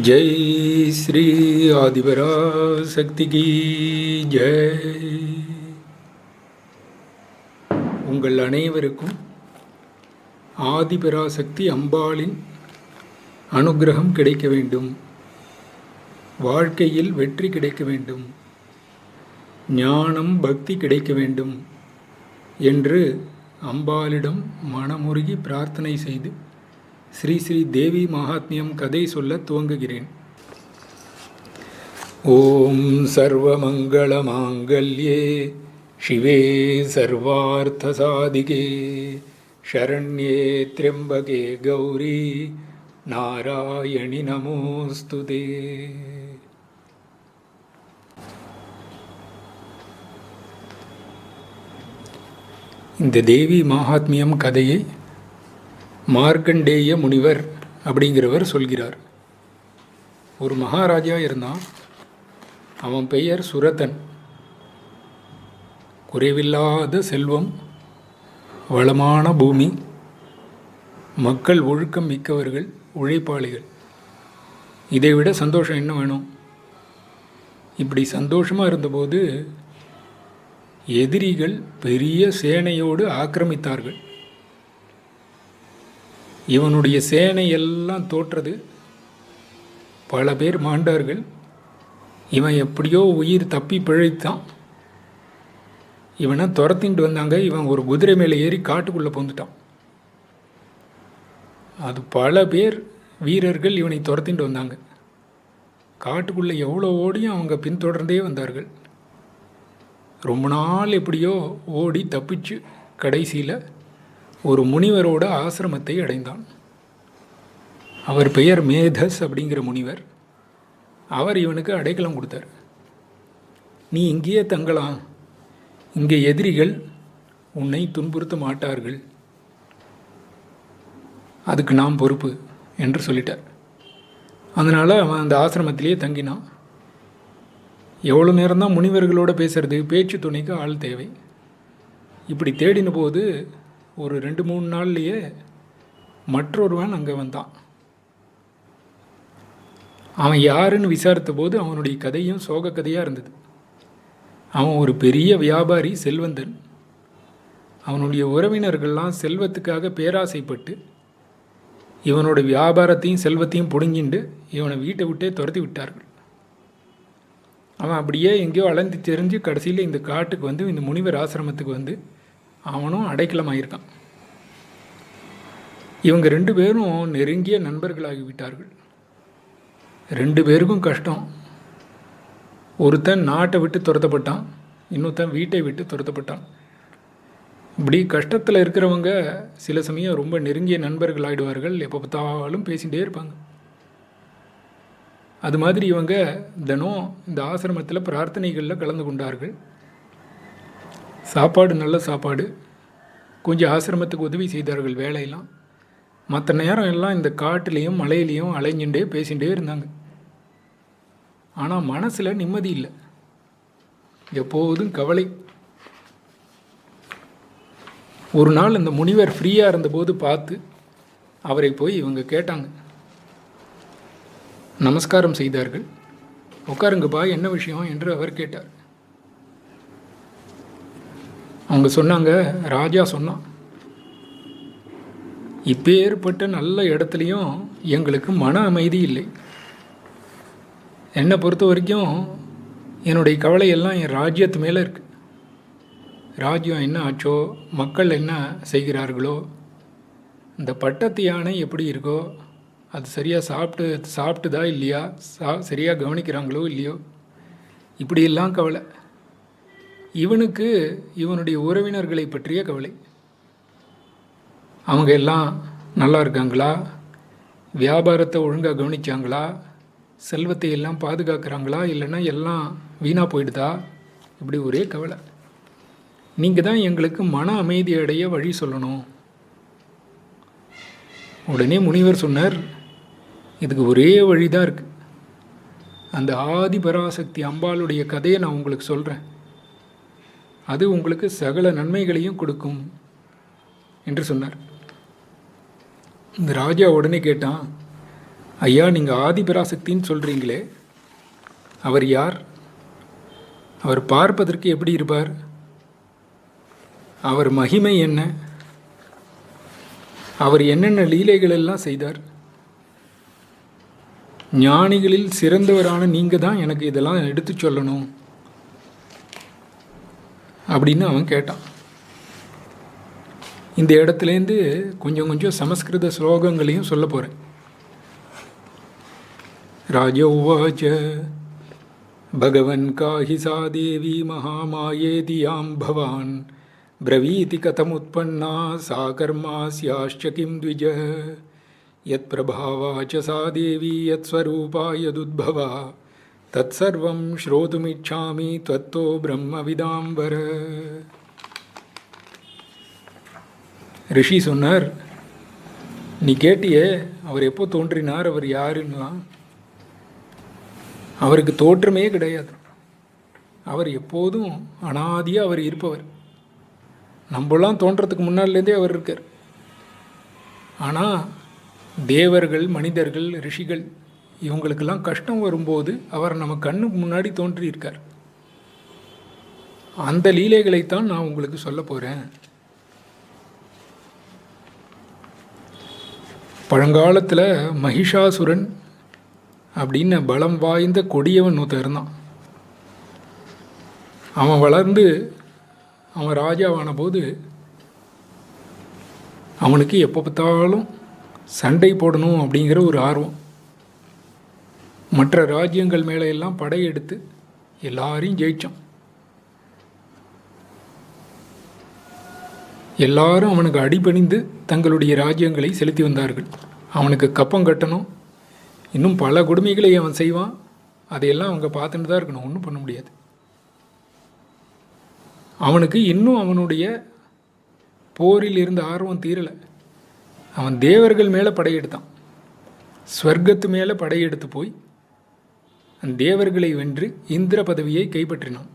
ஜெய் ஸ்ரீ ஆதிபரா சக்திக்கு ஜெய் உங்கள் அனைவருக்கும் ஆதிபராசக்தி அம்பாளின் அனுக்கிரகம் கிடைக்க வேண்டும். வாழ்க்கையில் வெற்றி கிடைக்க வேண்டும். ஞானம் பக்தி கிடைக்க வேண்டும் என்று அம்பாளிடம் மனமுருகி பிரார்த்தனை செய்து ஸ்ரீ ஸ்ரீ தேவி மகாத்மியம் கதை சொல்ல துவங்குகிறேன் ஓம் சர்வமங்கள மாங்கல்யே சிவே சர்வார்த்த சாதிகே शरण्ये त्र्यम्बके गौरी நாராயணி நமோஸ்துதே இந்த தேவி மகாத்மியம் கதையை மார்க்கண்டேய முனிவர் அப்படிங்கிறவர் சொல்கிறார். ஒரு மகாராஜா இருந்தான். அவன் பெயர் சுரதன் குறைவில்லாத செல்வம் வளமான பூமி மக்கள் ஒழுக்கம் மிக்கவர்கள் உழைப்பாளிகள். இதை விட சந்தோஷம் என்ன வேணும்? இப்படி சந்தோஷமாக இருந்தபோது எதிரிகள் பெரிய சேனையோடு ஆக்கிரமித்தார்கள். இவனுடைய சேனை எல்லாம் தோற்றது. பல பேர் மாண்டார்கள். இவன் எப்படியோ உயிர் தப்பி பிழைத்தான். இவனை துரத்தின்ட்டு வந்தாங்க. இவன் ஒரு குதிரை மேலே ஏறி காட்டுக்குள்ளே போந்துட்டான் அது பல பேர் வீரர்கள் இவனை துரத்தின்ட்டு வந்தாங்க. காட்டுக்குள்ளே எவ்வளோ ஓடியும் அவங்க பின்தொடர்ந்தே வந்தார்கள். ரொம்ப நாள் எப்படியோ ஓடி தப்பிச்சு கடைசியில் ஒரு முனிவரோட ஆசிரமத்தை அடைந்தான். அவர் பெயர் மேதஸ் அப்படிங்கிற முனிவர். அவர் இவனுக்கு அடைக்கலம் கொடுத்தார். நீ இங்கேயே தங்கலாம். இங்கே எதிரிகள் உன்னை துன்புறுத்த மாட்டார்கள். அதுக்கு நாம் பொறுப்பு என்று சொல்லிட்டார். அதனால் அவன் அந்த ஆசிரமத்திலேயே தங்கினான். எவ்வளோ நேரம்தான் முனிவர்களோட பேசுறது? பேச்சு துணைக்கு ஆள் தேவை. இப்படி தேடின போது ஒரு ரெண்டு மூணு நாள்லேயே மற்றொருவன் அங்கே வந்தான். அவன் யாருன்னு விசாரித்த போது அவனுடைய கதையும் சோக கதையாக இருந்தது. அவன் ஒரு பெரிய வியாபாரி செல்வந்தன். அவனுடைய உறவினர்கள்லாம் செல்வத்துக்காக பேராசைப்பட்டு இவனோட வியாபாரத்தையும் செல்வத்தையும் பிடுங்கிண்டு இவனை வீட்டை விட்டே துரத்தி விட்டார்கள். அவன் அப்படியே எங்கேயோ அலைந்து தெரிஞ்சு கடைசியில் இந்த காட்டுக்கு வந்து இந்த முனிவர் ஆசிரமத்துக்கு வந்து அவனும் அடைக்கலமாயிருக்கான். இவங்க ரெண்டு பேரும் நெருங்கிய நண்பர்களாகி விட்டார்கள் ரெண்டு பேருக்கும் கஷ்டம். ஒருத்தன் நாட்டை விட்டு துரத்தப்பட்டான் இன்னொருத்தன் வீட்டை விட்டு துரத்தப்பட்டான். இப்படி கஷ்டத்தில் இருக்கிறவங்க சில சமயம் ரொம்ப நெருங்கிய நண்பர்கள் ஆகிடுவார்கள் எப்போ பார்த்தாலும் பேசிகிட்டே இருப்பாங்க. அது மாதிரி இவங்க தினம் இந்த ஆசிரமத்தில் பிரார்த்தனைகளில் கலந்து கொண்டார்கள். சாப்பாடு நல்ல சாப்பாடு. கொஞ்சம் ஆசிரமத்துக்கு உதவி செய்தார்கள் வேலையெல்லாம். மற்ற நேரம் எல்லாம் இந்த காட்டுலேயும் மலையிலையும் அலைஞ்சுட்டே பேசிகிட்டே இருந்தாங்க. ஆனால் மனசில் நிம்மதி இல்லை. எப்போதும் கவலை. ஒரு நாள் இந்த முனிவர் ஃப்ரீயாக இருந்தபோது பார்த்து அவரை போய் இவங்க கேட்டாங்க. நமஸ்காரம் செய்தார்கள். உட்காருங்கப்பா என்ன விஷயம்? என்று அவர் கேட்டார். அவங்க சொன்னாங்க ராஜா சொன்னான் இப்போ ஏற்பட்ட நல்ல இடத்துலையும் எங்களுக்கு மன அமைதி இல்லை. என்னை பொறுத்த வரைக்கும் என்னுடைய கவலையெல்லாம் என் ராஜ்யத்து மேலே இருக்குது ராஜ்யம் என்ன ஆச்சோ மக்கள் என்ன செய்கிறார்களோ இந்த பட்டத்து யானை எப்படி இருக்கோ அது சரியாக சாப்பிட்டு சாப்பிட்டுதா இல்லையா சா சரியாக கவனிக்கிறாங்களோ இல்லையோ இப்படியெல்லாம் கவலை. இவனுக்கு இவனுடைய உறவினர்களை பற்றிய கவலை. அவங்க எல்லாம் நல்லா இருக்காங்களா? வியாபாரத்தை ஒழுங்காக கவனிச்சாங்களா? செல்வத்தை எல்லாம் பாதுகாக்கிறாங்களா? இல்லைன்னா எல்லாம் வீணாக போயிடுதா? இப்படி ஒரே கவலை. நீங்கள் தான் எங்களுக்கு மன அமைதி அடைய வழி சொல்லணும். உடனே முனிவர் சொன்னார் இதுக்கு ஒரே வழி தான் இருக்குது அந்த ஆதிபராசக்தி அம்பாளுடைய கதையை நான் உங்களுக்கு சொல்கிறேன் அது உங்களுக்கு சகல நன்மைகளையும் கொடுக்கும் என்று சொன்னார். இந்த ராஜா உடனே கேட்டான் ஐயா நீங்கள் ஆதிபராசக்தின்னு சொல்கிறீங்களே அவர் யார்? அவர் பார்ப்பதற்கு எப்படி இருப்பார்? அவர் மகிமை என்ன? அவர் என்னென்ன லீலைகள் எல்லாம் செய்தார்? ஞானிகளில் சிறந்தவரான நீங்கள் தான் எனக்கு இதெல்லாம் எடுத்து சொல்லணும். அப்படின்னு அவன் கேட்டான் இந்த இடத்துலேருந்து கொஞ்சம் கொஞ்சம் சமஸ்கிருத ஸ்லோகங்களையும் சொல்ல போகிறேன் ராஜ உவாச்ச भगवन् काहि सा देवी महामायेति यां भवान् ब्रवीति कथमुत्पन्ना सा कर्मास्याश्च किं द्विज यत्प्रभावा च सा देवी यत्स्वरूपा यदुद्भवा தற்சர்வம் ஸ்ரோதுமிச்சாமி தத்தோ பிரம்மவிதாம்பர. ரிஷி சொன்னார் நீ கேட்டியே அவர் எப்போ தோன்றினார் அவர் யாருன்னா? அவருக்கு தோற்றமே கிடையாது. அவர் எப்போதும் அனாதியாக அவர் இருப்பவர். நம்மளாம் தோன்றதுக்கு முன்னாலேருந்தே அவர் இருக்கார். ஆனால் தேவர்கள் மனிதர்கள் ரிஷிகள் இவங்களுக்கெல்லாம் கஷ்டம் வரும்போது அவர் நம்ம கண்ணுக்கு முன்னாடி தோன்றியிருக்கார். அந்த லீலைகளைத்தான் நான் உங்களுக்கு சொல்ல போகிறேன் பழங்காலத்தில் மகிஷாசுரன் அப்படின்னு பலம் வாய்ந்த கொடியவன் ஒருத்தர் இருந்தான். அவன் வளர்ந்து அவன் ராஜாவான போது அவனுக்கு எப்போ பார்த்தாலும் சண்டை போடணும் அப்படிங்கிற ஒரு ஆர்வம். மற்ற ராஜ்யங்கள் மேலே எல்லாம் படையெடுத்து எல்லாரையும் ஜெயித்தான் எல்லாரும் அவனுக்கு அடிபணிந்து தங்களுடைய ராஜ்யங்களை செலுத்தி வந்தார்கள். அவனுக்கு கப்பம் கட்டணும். இன்னும் பல கொடுமைகளை அவன் செய்வான். அதையெல்லாம் அவங்க பார்த்துட்டு தான் இருக்கணும். ஒன்றும் பண்ண முடியாது. அவனுக்கு இன்னும் அவனுடைய போரில் இருந்த ஆர்வம் தீரலை. அவன் தேவர்கள் மேலே படையெடுத்தான். ஸ்வர்க்கத்து மேலே படையெடுத்து போய் தேவர்களை வென்று இந்திர பதவியை கைப்பற்றினான்.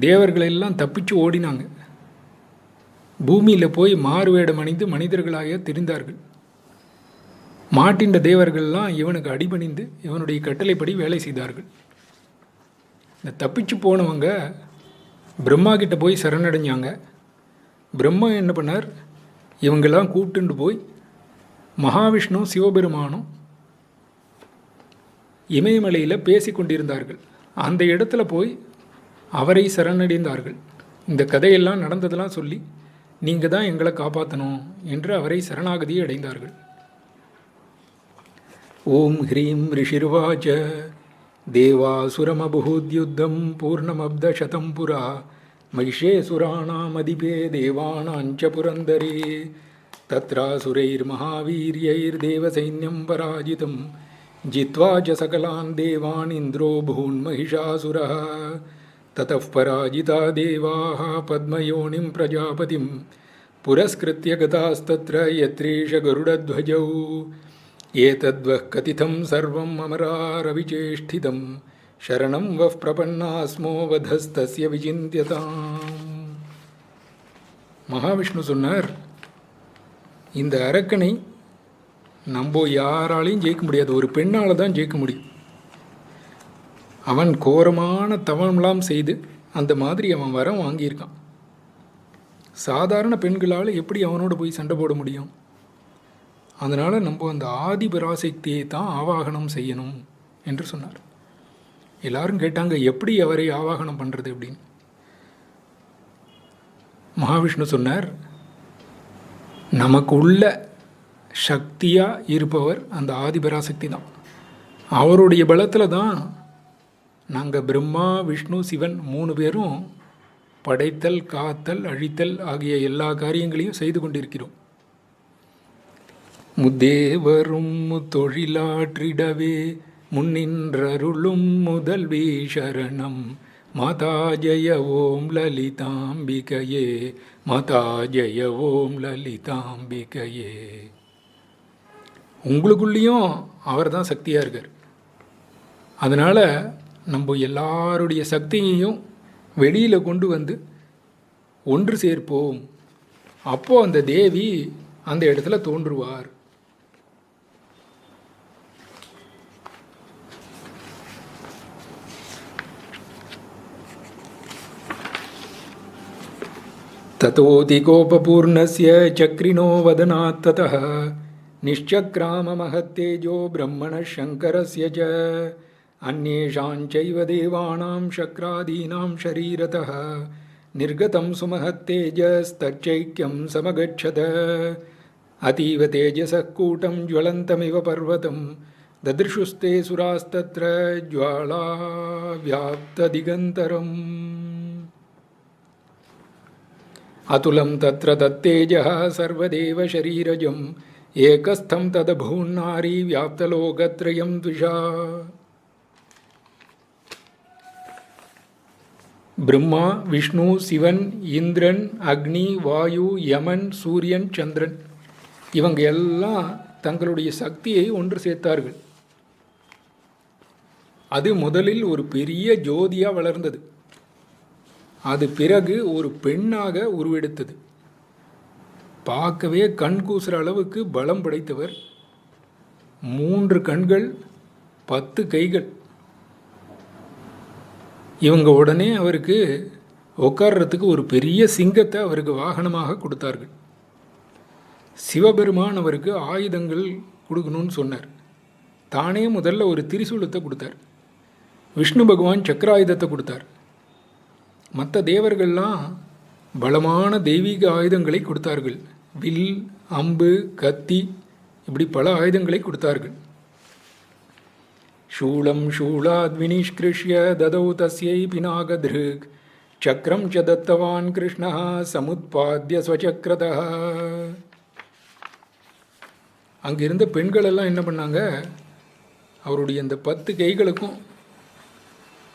தேவர்களெல்லாம் தப்பிச்சு ஓடினாங்க. பூமியில் போய் மாறுவேடம் அணிந்து மனிதர்களாக திரிந்தார்கள். மாட்டின்ற தேவர்கள்லாம் இவனுக்கு அடிபணிந்து இவனுடைய கட்டளைப்படி வேலை செய்தார்கள். இந்த தப்பிச்சு போனவங்க பிரம்மா கிட்ட போய் சரணடைஞ்சாங்க. பிரம்மா என்ன பண்ணார்? இவங்கெல்லாம் கூப்பிட்டுண்டு போய் மகாவிஷ்ணு சிவபெருமானும் இமயமலையில் பேசி கொண்டிருந்தார்கள் அந்த இடத்துல போய் அவரை சரணடைந்தார்கள் இந்த கதையெல்லாம் நடந்ததெல்லாம் சொல்லி நீங்கள் தான் எங்களை காப்பாற்றணும் என்று அவரை சரணாகதி அடைந்தார்கள் ஓம் ஹ்ரீம் ரிஷிர்வாச்ச देवासुरमबुहुद्युद्धं पूर्णमब्धशतं पुरा महिषेऽसुराणामधिपे देवानाञ्च पुरन्दरे तत्रासुरैर्महावीर्यैर्देवसैन्यं पराजितं जित्वा च सकलान् देवान् इन्द्रो भून्महिषासुरः ततः पराजिता देवाः पद्मयोनिं प्रजापतिं पुरस्कृत्य गतास्तत्र यत्रीश गरुडध्वजौ एतद्वः कथितं सर्वम् अमरारविचेष्टितं शरणं वः प्रपन्नास्मो वधस्तस्य विचिन्त्यताम् மகாவிஷ்ணு சொன்னார் இந்த அரக்கனை நம்ம யாராலையும் ஜெயிக்க முடியாது. ஒரு பெண்ணால் தான் ஜெயிக்க முடியும். அவன் கோரமான தவம்லாம் செய்து அந்த மாதிரி அவன் வரம் வாங்கியிருக்கான். சாதாரண பெண்களால் எப்படி அவனோட போய் சண்டை போட முடியும்? அதனால் நம்ம அந்த ஆதி பராசக்தியை தான் ஆவாகனம் செய்யணும் என்று சொன்னார். எல்லாரும் கேட்டாங்க எப்படி அவரை ஆவாகனம் பண்ணுறது அப்படின்னு. மகாவிஷ்ணு சொன்னார் நமக்கு உள்ள சக்தியாக இருப்பவர் அந்த ஆதிபராசக்தி தான். அவருடைய பலத்தில் தான் நாங்கள் பிரம்மா விஷ்ணு சிவன் மூணு பேரும் படைத்தல் காத்தல் அழித்தல் ஆகிய எல்லா காரியங்களையும் செய்து கொண்டிருக்கிறோம். முத்தேவரும் தொழிலாற்றிடவே முன்னின்றருளும் முதல்வி சரணம். மாதா ஜெய ஓம் லலிதாம்பிகையே மாதா ஜெய ஓம் லலிதாம்பிகையே. உங்களுக்குள்ளேயும் அவர் தான் சக்தியாக இருக்கார். அதனால் நம்ம எல்லாருடைய சக்தியையும் வெளியில் கொண்டு வந்து ஒன்று சேர்ப்போம். அப்போது அந்த தேவி அந்த இடத்துல தோன்றுவார். ततोऽतिकोपपूर्णस्य चक्रिणो वदनात् ततः निश्चक्राममहत्तेजो ब्रह्मणः शङ्करस्य च अन्येषाञ्चैव देवानां शक्रादीनां शरीरतः निर्गतं सुमहत्तेजस्तच्चैक्यं समगच्छत अतीव तेजसः कूटं ज्वलन्तमिव पर्वतं ददृशुस्ते सुरास्तत्र ज्वाला व्याप्तदिगन्तरम् अतुलं तत्र तत्तेजः सर्वदेव ஏகஸ்தம் ததபூன்னாரி வியாப்தலோகத்ரயம் த்விஷா பிரம்மா விஷ்ணு சிவன் இந்திரன் அக்னி வாயு யமன் சூரியன் சந்திரன். இவங்க எல்லாம் தங்களுடைய சக்தியை ஒன்று சேர்த்தார்கள். அது முதலில் ஒரு பெரிய ஜோதியாக வளர்ந்தது. அது பிறகு ஒரு பெண்ணாக உருவெடுத்தது. பார்க்கவே கண் கூசுகிற அளவுக்கு பலம் படைத்தவர். மூன்று கண்கள் பத்து கைகள். இவங்க உடனே அவருக்கு உட்கார்றதுக்கு ஒரு பெரிய சிங்கத்தை அவருக்கு வாகனமாக கொடுத்தார்கள். சிவபெருமான் அவருக்கு ஆயுதங்கள் கொடுக்கணும்னு சொன்னார். தானே முதல்ல ஒரு திரிசூலத்தை கொடுத்தார். விஷ்ணு பகவான் சக்கராயுதத்தை கொடுத்தார். மற்ற தேவர்கள்லாம் பலமான தெய்வீக ஆயுதங்களை கொடுத்தார்கள் வில் அம்பு கத்தி இப்படி பல ஆயுதங்களை கொடுத்தார்கள் शूलं शूलाद् विनिष्कृष्य ददौ तस्यै पिनाकधृक् சக்கரம் ச தத்தவான் கிருஷ்ணா சமுத்பாத்திய ஸ்வச்சக்ரதா அங்கே இருந்த பெண்கள் எல்லாம் என்ன பண்ணாங்க அவருடைய இந்த பத்து கைகளுக்கும்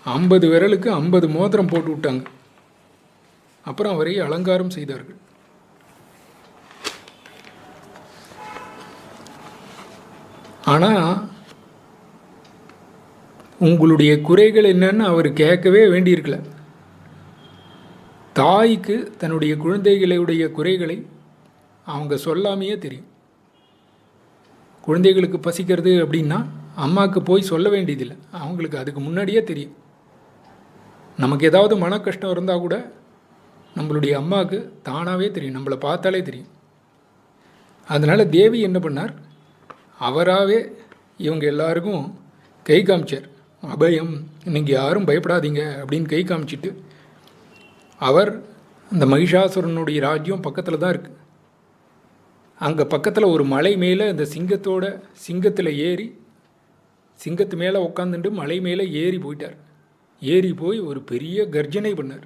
ஐம்பது விரலுக்கு ஐம்பது மோதிரம் போட்டு விட்டாங்க அப்புறம் அவரை அலங்காரம் செய்தார்கள். ஆனால் உங்களுடைய குறைகள் என்னன்னு அவர் கேட்கவே வேண்டியிருக்கல. தாய்க்கு தன்னுடைய குழந்தைகளுடைய குறைகளை அவங்க சொல்லாமையே தெரியும். குழந்தைகளுக்கு பசிக்கிறது அப்படின்னா அம்மாவுக்கு போய் சொல்ல வேண்டியதில்லை. அவங்களுக்கு அதுக்கு முன்னாடியே தெரியும். நமக்கு ஏதாவது மன கஷ்டம் இருந்தால் கூட நம்மளுடைய அம்மாவுக்கு தானாகவே தெரியும் நம்மளை பார்த்தாலே தெரியும். அதனால் தேவி என்ன பண்ணார்? அவராகவே இவங்க எல்லாருக்கும் கை காமிச்சார். அபயம் நீங்கள் யாரும் பயப்படாதீங்க அப்படின்னு கை காமிச்சிட்டு அவர் அந்த மகிஷாசுரனுடைய ராஜ்யம் பக்கத்தில் தான் இருக்குது அங்கே பக்கத்தில் ஒரு மலை மேலே அந்த சிங்கத்தோட சிங்கத்தில் ஏறி சிங்கத்து மேலே உட்காந்துட்டு மலை மேலே ஏறி போயிட்டார். ஏறி போய் ஒரு பெரிய கர்ஜனை பண்ணார்.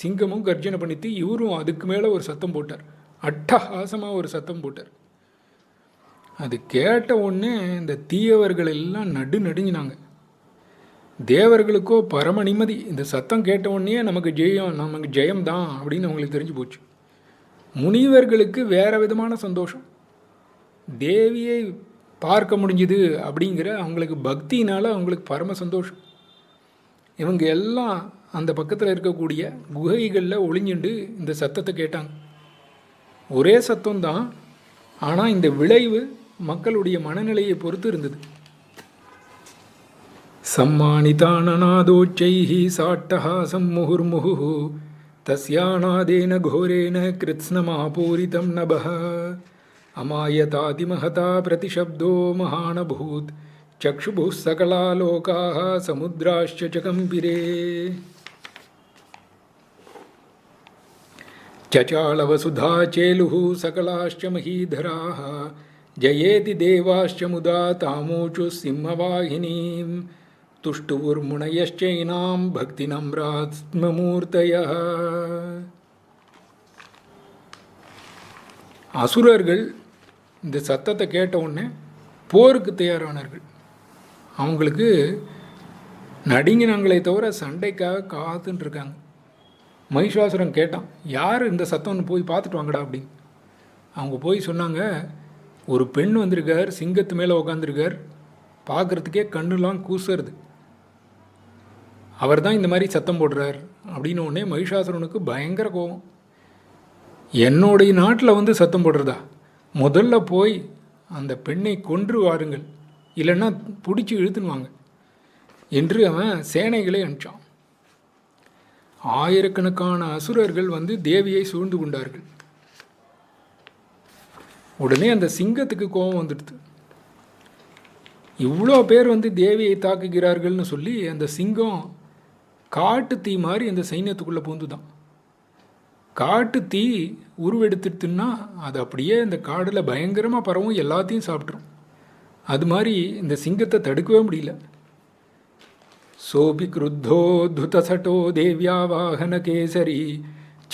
சிங்கமும் கர்ஜனை பண்ணித்து இவரும் அதுக்கு மேலே ஒரு சத்தம் போட்டார். அட்டஹாசமாக ஒரு சத்தம் போட்டார். அது கேட்ட உடனே இந்த தீயவர்கள் எல்லாம் நடு நடுங்கினாங்க. தேவர்களுக்கோ பரம நிம்மதி இந்த சத்தம் கேட்ட உடனே நமக்கு ஜெயம் நமக்கு ஜெயம் தான் அப்படின்னு அவங்களுக்கு தெரிஞ்சு போச்சு. முனிவர்களுக்கு வேறு விதமான சந்தோஷம். தேவியை பார்க்க முடிஞ்சுது அப்படிங்கிற அவங்களுக்கு பக்தினால் அவங்களுக்கு பரம சந்தோஷம். இவங்க எல்லாம் அந்த பக்கத்தில் இருக்கக்கூடிய குகைகளில் ஒளிஞ்சுண்டு இந்த சத்தத்தை கேட்டாங்க ஒரே சத்தம்தான் ஆனால் இந்த விளைவு மக்களுடைய மனநிலையை பொறுத்து இருந்தது सम्मानिताननादोच्चैः साट्टहासं मुहुर्मुहुः तस्यानादेन घोरेण कृत्स्नमापूरितं नभः अमायतातिमहता प्रतिशब्दो महानभूत् चक्षुभुः सकला लोकाः समुद्राश्च च कम्पिरे चचालवसुधा चेलुः सकलाश्च महीधराः जयेति देवाश्च मुदा तामूचुः सिंहवाहिनीम् துஷ்டுவுர்முனையைனாம் பக்தி நம்ராத்மமூர்த்தய அசுரர்கள் இந்த சத்தத்தை கேட்ட உடனே போருக்கு தயாரானார்கள் அவங்களுக்கு நடுங்கினாங்களே தவிர சண்டைக்காக காத்துன்னு இருக்காங்க மகிஷாசுரம் கேட்டான் யார் இந்த சத்தம்னு போய் பார்த்துட்டு வாங்கடா அப்படின்னு. அவங்க போய் சொன்னாங்க ஒரு பெண் வந்திருக்கார் சிங்கத்து மேலே உக்காந்துருக்கார். பார்க்குறதுக்கே கண்ணுலாம் கூசுறது. அவர் தான் இந்த மாதிரி சத்தம் போடுறார் அப்படின்னு உடனே மகிஷாசுரனுக்கு பயங்கர கோபம் என்னுடைய நாட்டில் வந்து சத்தம் போடுறதா? முதல்ல போய் அந்த பெண்ணை கொன்று வாருங்கள். இல்லைன்னா பிடிச்சி இழுத்துனுவாங்க என்று அவன் சேனைகளை அனுப்பிச்சான். ஆயிரக்கணக்கான அசுரர்கள் வந்து தேவியை சூழ்ந்து கொண்டார்கள். உடனே அந்த சிங்கத்துக்கு கோபம் வந்துடுது. இவ்வளோ பேர் வந்து தேவியை தாக்குகிறார்கள்னு சொல்லி அந்த சிங்கம் காட்டு தீ மாதிரி அந்த சைன்யத்துக்குள்ளே பூந்துதான். காட்டு தீ உருவெடுத்துட்டுன்னா அது அப்படியே இந்த காடில் பயங்கரமாக பரவும் எல்லாத்தையும் சாப்பிட்ரும் அது மாதிரி இந்த சிங்கத்தை தடுக்கவே முடியல. सोऽभिक्रुद्धोद्धुतसटो देव्या वाहनकेसरी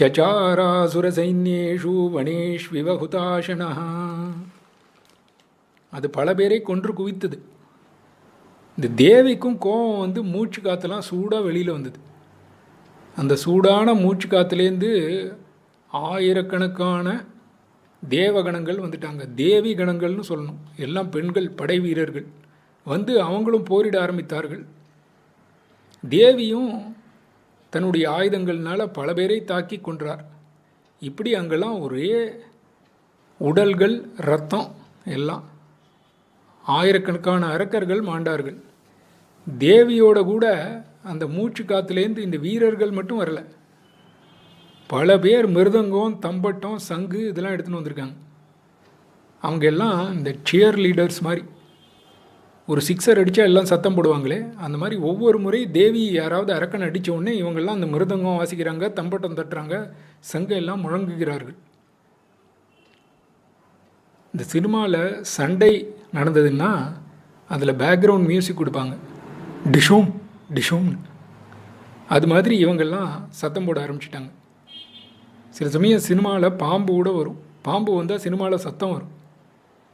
சச்சாராசுரசைன்யேஷு கேசரி வனேஷ்விவ ஹுதாசனா அது பல பேரை கொன்று குவித்தது. இந்த தேவிக்கும் கோபம் வந்து மூச்சு காத்தெல்லாம் சூடாக வெளியில் வந்தது. அந்த சூடான மூச்சு காத்துலேருந்து ஆயிரக்கணக்கான தேவகணங்கள் வந்துட்டாங்க. தேவி கணங்கள்னு சொல்லணும். எல்லாம் பெண்கள் படை வீரர்கள். வந்து அவங்களும் போரிட ஆரம்பித்தார்கள். தேவியும் தன்னுடைய ஆயுதங்கள்னால பல பேரை தாக்கி கொன்றார். இப்படி அங்கெல்லாம் ஒரே உடல்கள் ரத்தம் எல்லாம். ஆயிரக்கணக்கான அரக்கர்கள் மாண்டார்கள். தேவியோட கூட அந்த மூச்சு காத்துலேருந்து இந்த வீரர்கள் மட்டும் வரல. பல பேர் மிருதங்கம் தம்பட்டம் சங்கு இதெல்லாம் எடுத்துன்னு வந்திருக்காங்க. அவங்க எல்லாம் இந்த சியர் லீடர்ஸ் மாதிரி. ஒரு சிக்ஸர் அடித்தா எல்லாம் சத்தம் போடுவாங்களே? அந்த மாதிரி ஒவ்வொரு முறை தேவி யாராவது அரக்கன் அடித்த உடனே இவங்கெல்லாம் அந்த மிருதங்கம் வாசிக்கிறாங்க தம்பட்டம் தட்டுறாங்க சங்க எல்லாம் முழங்குகிறார்கள். இந்த சினிமாவில் சண்டை நடந்ததுன்னா அதில் பேக்ரவுண்ட் மியூசிக் கொடுப்பாங்க. டிஷோம் டிஷோம்னு. அது மாதிரி இவங்கெல்லாம் சத்தம் போட ஆரம்பிச்சிட்டாங்க. சில சமயம் சினிமாவில் பாம்பு கூட வரும். பாம்பு வந்தால் சினிமாவில் சத்தம் வரும்.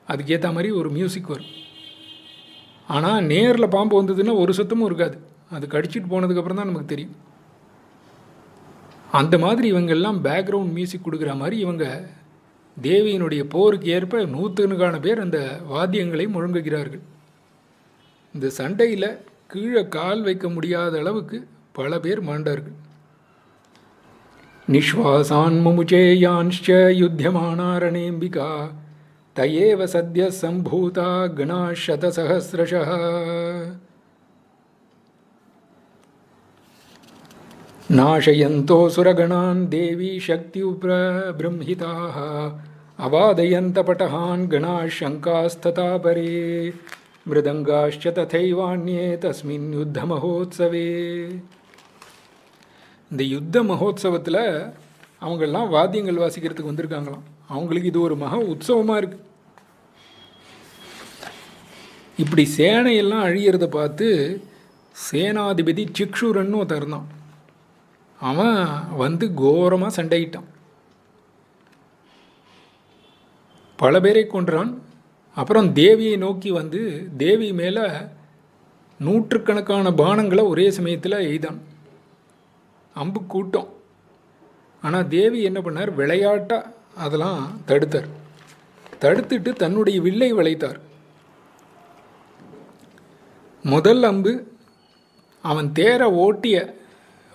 அதுக்கேற்ற மாதிரி ஒரு மியூசிக் வரும். ஆனால் நேரில் பாம்பு வந்ததுன்னா ஒரு சத்தமும் இருக்காது. அது கடிச்சிட்டு போனதுக்கப்புறம் தான் நமக்கு தெரியும். அந்த மாதிரி இவங்கெல்லாம் பேக்ரவுண்ட் மியூசிக் கொடுக்குற மாதிரி இவங்க தேவியினுடைய போருக்கு ஏற்ப நூற்றுக்கணக்கான பேர் அந்த வாத்தியங்களை முழங்குகிறார்கள். இந்த சண்டையில் கீழே கால் வைக்க முடியாத அளவுக்கு பல பேர் மாண்டார்கள் நிஸ்வாசான் முமுச்சேயான்ஷ யுத்தியமானாரணேம்பிகா தயேவ சத்ய சம்பூதா கணா சதசகசிரஷ நாசயந்தோ சுரகணான் தேவி சக்தி பிரபிரம்ஹிதாக அவாதயந்த பட்டகான் கணா சங்காஸ்ததா பரே मृदङ्गाश्च तथैवान्ये तस्मिन् யுத்தமகோத்சவே இந்த யுத்த மகோத்சவத்தில் அவங்கெல்லாம் வாத்தியங்கள் வாசிக்கிறதுக்கு வந்திருக்காங்களாம். அவங்களுக்கு இது ஒரு மகா உற்சவமாக இருக்கு. இப்படி சேனையெல்லாம் அழியிறத பார்த்து சேனாதிபதி சிக்ஷுரன்னு ஒருத்தன் இருந்தான். அவன் வந்து கோரமாக சண்டையிட்டான். பல பேரை கொன்றான். அப்புறம் தேவியை நோக்கி வந்து தேவி மேலே நூற்றுக்கணக்கான பானங்களை ஒரே சமயத்தில் எய்தான். அம்பு கூட்டம் ஆனால் தேவி என்ன பண்ணார்? விளையாட்டாக அதெல்லாம் தடுத்தார். தடுத்துட்டு தன்னுடைய வில்லை வளைத்தார். முதல் அம்பு அவன் தேரை ஓட்டிய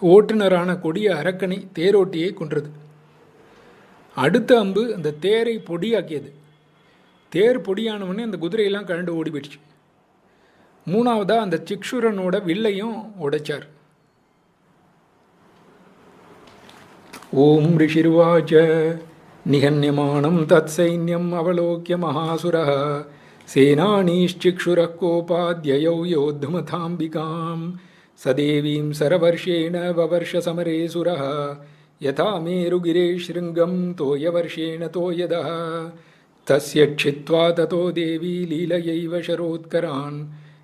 ஓட்டுநரான கொடிய அரக்கனை தேரோட்டியை கொன்றது. அடுத்த அம்பு அந்த தேரை பொடியாக்கியது. தேர் பொடியானவொடனே அந்த குதிரையெல்லாம் கழண்டு ஓடி போயிடுச்சு. மூணாவதாக அந்த சிக்ஷுரனோட வில்லையும் உடைச்சார். ஓம் ரிஷிர்வாச்ச நிகன்யமானம் தத் சைன்யம் அவலோக்கிய மகாசுர சேனானீஷ்சிக்ஷுர கோபாத்யயௌ யோத்துமதாம்பிகாம் சதேவீம் சரவர்ஷேண வவர்ஷ சமரே சுரः यथा मेरुगिरे शृङ्गं तोयवर्षेण तोयदः तस्य क्षित्वा ततो देवी लीलयैव शरोत्करान्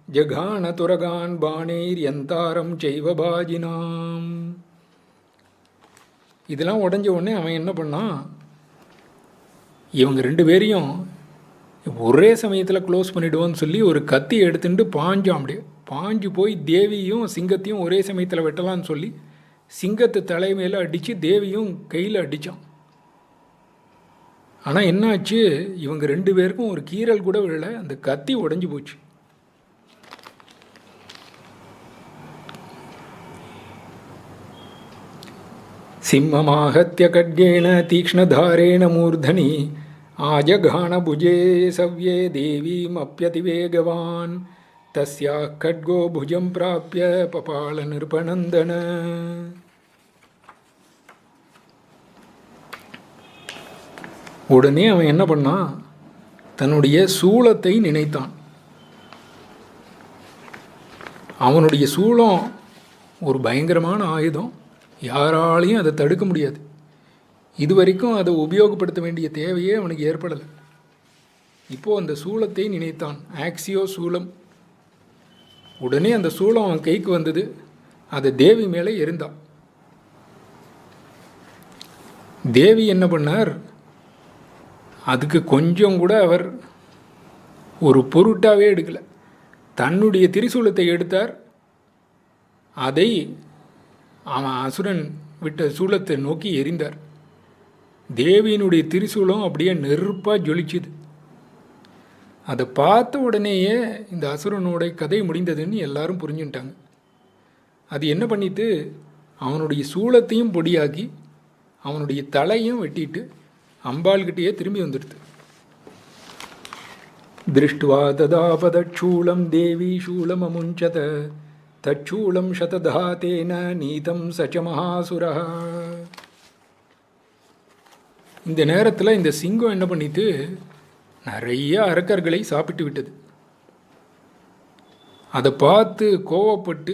जघाणतुरगान् बाणैर्यन्तारं चैव बाजिनाम् இதெல்லாம் உடஞ்ச உடனே அவன் என்ன பண்ணான் இவங்க ரெண்டு பேரையும் ஒரே சமயத்தில் க்ளோஸ் பண்ணிவிடுவோன்னு சொல்லி ஒரு கத்தி எடுத்துட்டு பாஞ்சோம் அப்படியே பாஞ்சு போய் தேவியும் சிங்கத்தையும் ஒரே சமயத்தில் வெட்டலான்னு சொல்லி சிங்கத்து தலைமையில் அடித்து தேவியும் கையில் அடித்தான் ஆனால் என்னாச்சு? இவங்க ரெண்டு பேருக்கும் ஒரு கீறல் கூட விழல. அந்த கத்தி உடஞ்சி போச்சு. சிம்மமாகத்திய கட்கேன தீக்ஷ்ணதாரேண மூர்தனி आजघाणभुजे सव्ये देवीमप्यतिवेगवान्। तस्याः खड्गो भुजं பபால पपालनृपनन्दन। உடனே அவன் என்ன பண்ணான் தன்னுடைய சூளத்தை நினைத்தான். அவனுடைய சூளம் ஒரு பயங்கரமான ஆயுதம். யாராலையும் அதை தடுக்க முடியாது. இது வரைக்கும் அதை உபயோகப்படுத்த வேண்டிய தேவையே அவனுக்கு ஏற்படலை. இப்போது அந்த சூளத்தை நினைத்தான். ஆக்சியோ சூளம் உடனே அந்த சூளம் அவன் கைக்கு வந்தது. அதை தேவி மேலே எரிந்தான் தேவி என்ன பண்ணார்? அதுக்கு கொஞ்சம் கூட அவர் ஒரு பொருட்டாகவே எடுக்கலை. தன்னுடைய திரிசூலத்தை எடுத்தார். அதை அவன் அசுரன் விட்ட சூளத்தை நோக்கி எரிந்தார் தேவியினுடைய திரிசூலம் அப்படியே நெருப்பாக ஜொலிச்சுது. அதை பார்த்த உடனேயே இந்த அசுரனுடைய கதை முடிந்ததுன்னு எல்லாரும் புரிஞ்சுட்டாங்க அது என்ன பண்ணிட்டு அவனுடைய சூளத்தையும் பொடியாக்கி அவனுடைய தலையும் வெட்டிட்டு அம்பாள்கிட்டயே திரும்பி வந்துடுது. திருஷ்டுவா ததாபதூலம் தேவி சூலம் அமுஞ்சத தச்சூலம் சததா தேன நீதம் சச்ச மகாசுரா இந்த நேரத்தில் இந்த சிங்கம் என்ன பண்ணிட்டு நிறைய அரக்கர்களை சாப்பிட்டு விட்டது. அதை பார்த்து கோவப்பட்டு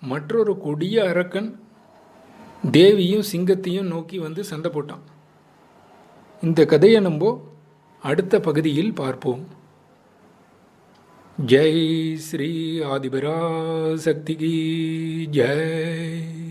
மற்றொரு கொடிய அரக்கன் தேவியும் சிங்கத்தையும் நோக்கி வந்து சண்டை போட்டான். இந்த கதையை நம்ம அடுத்த பகுதியில் பார்ப்போம். ஜெய் ஸ்ரீ ஆதிபரா சக்திகி ஜெய்.